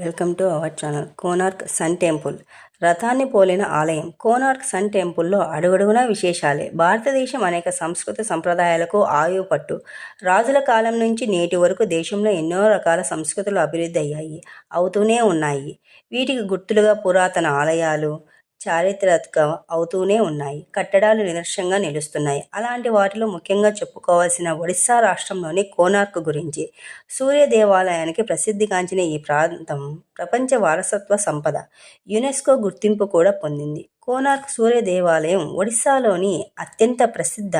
Welcome to our channel Konark sun temple. రథాన్ని పోలిన ఆలయం కోనార్క్ సన్ టెంపుల్లో అడుగడుగునా విశేషాలే. భారతదేశం అనేక సంస్కృతి సంప్రదాయాలకు ఆయువు పట్టు రాజుల కాలం నుంచి నేటి వరకు దేశంలో ఎన్నో రకాల సంస్కృతులు అభివృద్ధి అయ్యాయి అవుతూనే ఉన్నాయి. వీటికి గుర్తులుగా పురాతన ఆలయాలు చారిత్రక అవుతూనే ఉన్నాయి. కట్టడాలు నిదర్శనంగా నిలుస్తున్నాయి. అలాంటి వాటిలో ముఖ్యంగా చెప్పుకోవాల్సిన ఒడిస్సా రాష్ట్రంలోని కోనార్క్ గురించి. సూర్య దేవాలయానికి ప్రసిద్ధిగాంచిన ఈ ప్రాంతం ప్రపంచ వారసత్వ సంపద. యునెస్కో గుర్తింపు కూడా పొందింది. కోనార్క్ సూర్య దేవాలయం ఒడిశాలోని అత్యంత ప్రసిద్ధ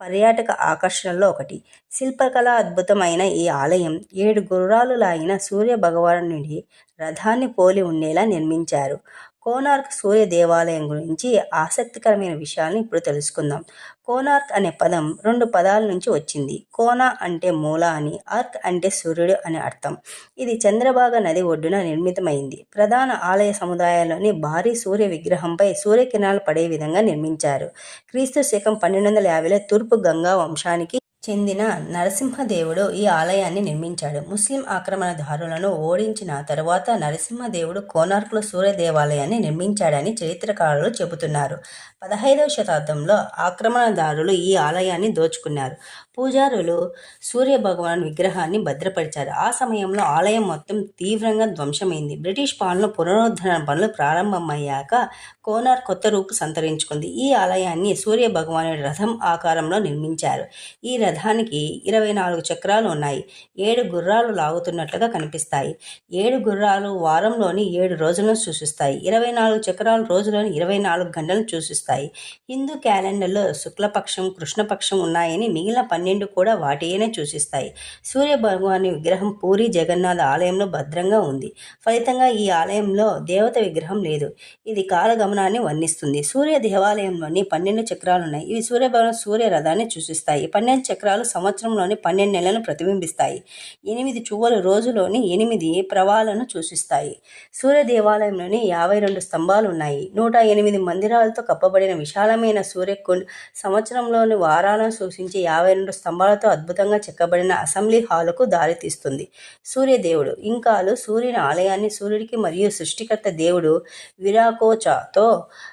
పర్యాటక ఆకర్షణల్లో ఒకటి. శిల్పకళ అద్భుతమైన ఈ ఆలయం ఏడు గుర్రాలు లాగిన సూర్య భగవానుడి రథాన్ని పోలి ఉండేలా నిర్మించారు. కోనార్క్ సూర్య దేవాలయం గురించి ఆసక్తికరమైన విషయాలను ఇప్పుడు తెలుసుకుందాం. కోనార్క్ అనే పదం రెండు పదాల నుంచి వచ్చింది. కోనా అంటే మూల అని ఆర్క్ అంటే సూర్యుడు అని అర్థం. ఇది చంద్రభాగ నది ఒడ్డున నిర్మితమైంది. ప్రధాన ఆలయ సముదాయాల్లోని భారీ సూర్య విగ్రహంపై సూర్యకిరణాలు పడే విధంగా నిర్మించారు. క్రీస్తు శకం పన్నెండు వందల యాభైలో తూర్పు గంగా వంశానికి చెందిన నరసింహదేవుడు ఈ ఆలయాన్ని నిర్మించాడు. ముస్లిం ఆక్రమణదారులను ఓడించిన తరువాత నరసింహదేవుడు కోనార్కులో సూర్య దేవాలయాన్ని నిర్మించాడని చరిత్రకారులు చెబుతున్నారు. పదహైదవ శతాబ్దంలో ఆక్రమణదారులు ఈ ఆలయాన్ని దోచుకున్నారు. పూజారులు సూర్య భగవాన్ విగ్రహాన్ని భద్రపరిచారు. ఆ సమయంలో ఆలయం మొత్తం తీవ్రంగా ధ్వంసమైంది. బ్రిటిష్ పాలన పునరుద్ధరణ పనులు ప్రారంభమయ్యాక కోనార్ కొత్త రూపు సంతరించుకుంది. ఈ ఆలయాన్ని సూర్యభగవాను రథం ఆకారంలో నిర్మించారు. ఈ రథానికి ఇరవై నాలుగు చక్రాలు ఉన్నాయి. ఏడు గుర్రాలు లాగుతున్నట్లుగా కనిపిస్తాయి. ఏడు గుర్రాలు వారంలోని ఏడు రోజులను సూచిస్తాయి. ఇరవై నాలుగు చక్రాలు రోజులోని ఇరవై నాలుగు గంటలను సూచిస్తాయి. హిందూ క్యాలెండర్లో శుక్లపక్షం కృష్ణపక్షం ఉన్నాయని మిగిలిన పన్నెండు కూడా వాటినే సూచిస్తాయి. సూర్య భగవాని విగ్రహం పూరి జగన్నాథ ఆలయంలో భద్రంగా ఉంది. ఫలితంగా ఈ ఆలయంలో దేవత విగ్రహం లేదు. ఇది కాలగమనాన్ని వర్ణిస్తుంది. సూర్య దేవాలయంలోని పన్నెండు చక్రాలు ఉన్నాయి ఇవి సూర్యభవనం సూర్య రథాన్ని సూచిస్తాయి. పన్నెండు చక్రాలు సంవత్సరంలోని పన్నెండు నెలలను ప్రతిబింబిస్తాయి. ఎనిమిది చువ్వలు రోజులోని ఎనిమిది ప్రవాలను సూచిస్తాయి. సూర్య దేవాలయంలోని యాభై రెండు స్తంభాలు ఉన్నాయి నూట ఎనిమిది మందిరాలతో కప్పబడిన విశాలమైన సూర్యకుండ్ సంవత్సరంలోని వారాలను సూచించే యాభై రెండు స్తంభాలతో అద్భుతంగా చెక్కబడిన అసెంబ్లీ హాలుకు దారితీస్తుంది. సూర్యదేవుడు ఇంకాలు సూర్యుని ఆలయాన్ని సూర్యుడికి మరియు సృష్టికర్త దేవుడు విరాకోచాతో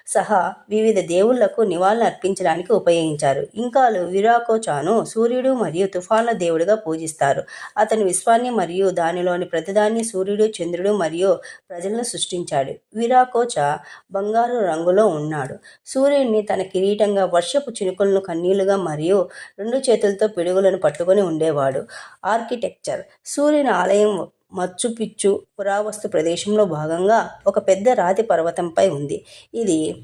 సహా వివిధ దేవుళ్ళకు నివాళులు అర్పించడానికి ఉపయోగించారు. ఇంకాలు విరాకోచాను సూర్యుడు మరియు తుఫాన్ల దేవుడిగా పూజిస్తారు. అతని విశ్వాన్ని మరియు దానిలోని ప్రతిదాన్ని సూర్యుడు చంద్రుడు మరియు ప్రజలను సృష్టించాడు. విరాకోచ బంగారు రంగులో ఉన్నాడు. సూర్యుడిని తన కిరీటంగా వర్షపు చినుకులను కన్నీళ్ళుగా మరియు రెండు చేతులతో పిడుగులను పట్టుకొని ఉండేవాడు. ఆర్కిటెక్చర్ సూర్యుని ఆలయం మచ్చుపిచ్చు పురావస్తు ప్రదేశంలో భాగంగా ఒక పెద్ద రాతి పర్వతంపై ఉంది. ఇది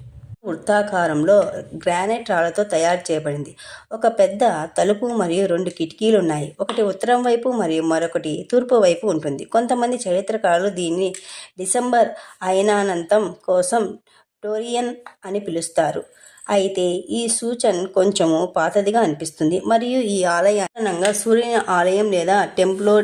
వృత్తాకారంలో గ్రానైట్ రాళ్ళతో తయారు చేయబడింది. ఒక పెద్ద తలుపు మరియు రెండు కిటికీలు ఉన్నాయి. ఒకటి ఉత్తరం వైపు మరియు మరొకటి తూర్పు వైపు ఉంటుంది. కొంతమంది చరిత్రకారులు దీన్ని డిసెంబర్ అయినానంతం కోసం టోరియన్ అని పిలుస్తారు. అయితే ఈ సూచన్ కొంచెము పాతదిగా అనిపిస్తుంది. మరియు ఈ ఆలయ సూర్యుని ఆలయం లేదా టెంప్లో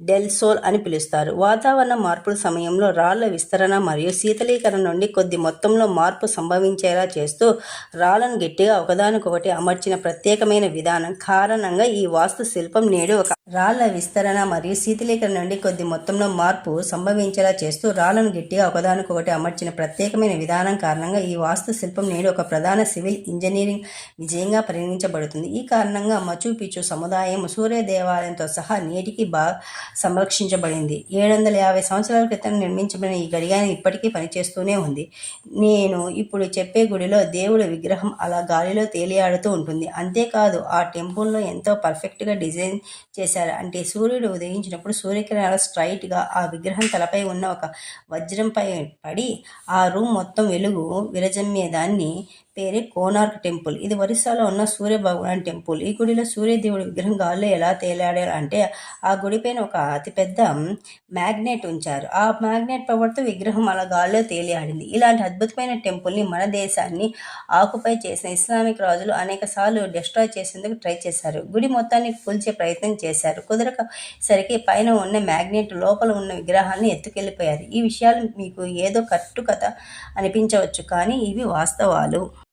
డెల్ సోల్ అని పిలుస్తారు. వాతావరణ మార్పుల సమయంలో రాళ్ళ విస్తరణ మరియు శీతలీకరణ నుండి కొద్ది మొత్తంలో మార్పు సంభవించేలా చేస్తూ రాళ్ళను గట్టిగా ఒకదానికొకటి అమర్చిన ప్రత్యేకమైన విధానం కారణంగా ఈ వాస్తు శిల్పం నేడు ఒక రాళ్ళ విస్తరణ మరియు శీతలీకరణ నుండి కొద్ది మొత్తంలో మార్పు సంభవించేలా చేస్తూ రాళ్ళను గట్టిగా ఒకదానికొకటి అమర్చిన ప్రత్యేకమైన విధానం కారణంగా ఈ వాస్తు శిల్పం నేడు ఒక ప్రధాన సివిల్ ఇంజనీరింగ్ విజయంగా పరిగణించబడుతుంది. ఈ కారణంగా మచు పిచ్చు సముదాయం సూర్య దేవాలయంతో సహా నేటికి బా సంరక్షించబడింది. ఏడు వందల యాభై సంవత్సరాల క్రితం నిర్మించబడిన ఈ గడియారం ఇప్పటికీ పనిచేస్తూనే ఉంది. నేను ఇప్పుడు చెప్పే గుడిలో దేవుడి విగ్రహం అలా గాలిలో తేలియాడుతూ ఉంటుంది. అంతేకాదు ఆ టెంపుల్ను ఎంతో పర్ఫెక్ట్గా డిజైన్ చేశారు. అంటే సూర్యుడు ఉదయించినప్పుడు సూర్యకిరణాలు స్ట్రైట్గా ఆ విగ్రహం తలపై ఉన్న ఒక వజ్రంపై పడి ఆ రూమ్ మొత్తం వెలుగు విరజమ్మేదాన్ని పేరే కోనార్క్ టెంపుల్. ఇది ఒరిస్సాలో ఉన్న సూర్య భగవాన్ టెంపుల్. ఈ గుడిలో సూర్యదేవుడి విగ్రహం గాల్లో ఎలా తేలాడారు అంటే ఆ గుడిపైన ఒక అతిపెద్ద మ్యాగ్నెట్ ఉంచారు. ఆ మ్యాగ్నెట్ పవర్తో విగ్రహం అలా గాల్లో తేలియాడింది. ఇలాంటి అద్భుతమైన టెంపుల్ని మన దేశాన్ని ఆకుపై చేసిన ఇస్లామిక్ రాజులు అనేక సార్లు డిస్ట్రాయ్ చేసేందుకు ట్రై చేశారు. గుడి మొత్తాన్ని కూల్చే ప్రయత్నం చేశారు. కుదరక సరికి పైన ఉన్న మ్యాగ్నెట్ లోపల ఉన్న విగ్రహాన్ని ఎత్తుకెళ్ళిపోయారు. ఈ విషయాలు మీకు ఏదో కట్టు కథ అనిపించవచ్చు కానీ ఇవి వాస్తవాలు.